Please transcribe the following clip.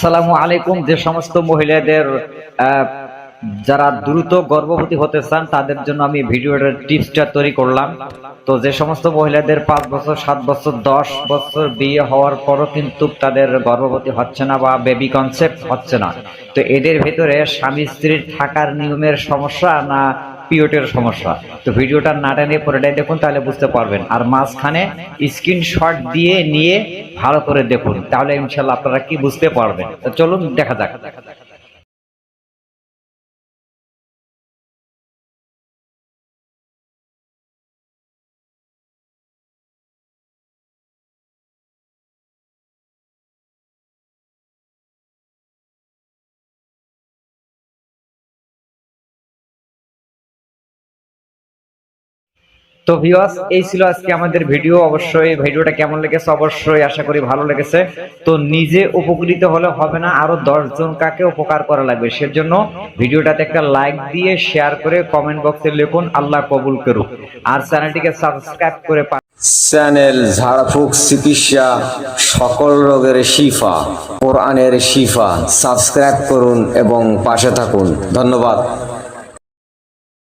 আসসালামু আলাইকুম। যে সমস্ত মহিলাদের যারা দ্রুত গর্ভবতী হতে চান, তাদের জন্য আমি ভিডিওটার টিপসটা তৈরি করলাম। তো যে সমস্ত মহিলাদের পাঁচ বছর, সাত বছর, দশ বছর বিয়ে হওয়ার পরও কিন্তু তাদের গর্ভবতী হচ্ছে না বা বেবি কনসেপ্ট হচ্ছে না। তো এদের ভেতরে স্বামী স্ত্রীর থাকার নিয়মের সমস্যা না পিরিয়ডের সমস্যা। তো ভিডিওটা না টেনে পরেটাই দেখুন, তাহলে বুঝতে পারবেন। আর মাঝখানে স্ক্রিনশট দিয়ে নিয়ে ভালো করে দেখুন। তাহলে ইনশাল্লাহ আপনারা কি বুঝতে পারবেন? তো চলুন, দেখা যাক। তো ভিউয়ার্স এই ছিল আজকে আমাদের ভিডিও অবশ্যই ভিডিওটা কেমন লেগেছে? অবশ্যই আশা করি ভালো লেগেছে। তো নিজে উপকৃত হলে হবে না, আরও দশ জন কাকে উপকার করা লাগবে? সেজন্য ভিডিওটাতে একটা লাইক দিয়ে শেয়ার করে কমেন্ট বক্সে লিখুন, আল্লাহ কবুল করুক। আর চ্যানেলটিকে সাবস্ক্রাইব করে চ্যানেল ঝাড়ফুঁক চিকিৎসা, সকল রোগের শিফা, কোরআনের শিফা। সাবস্ক্রাইব করুন এবং পাশে থাকুন। ধন্যবাদ।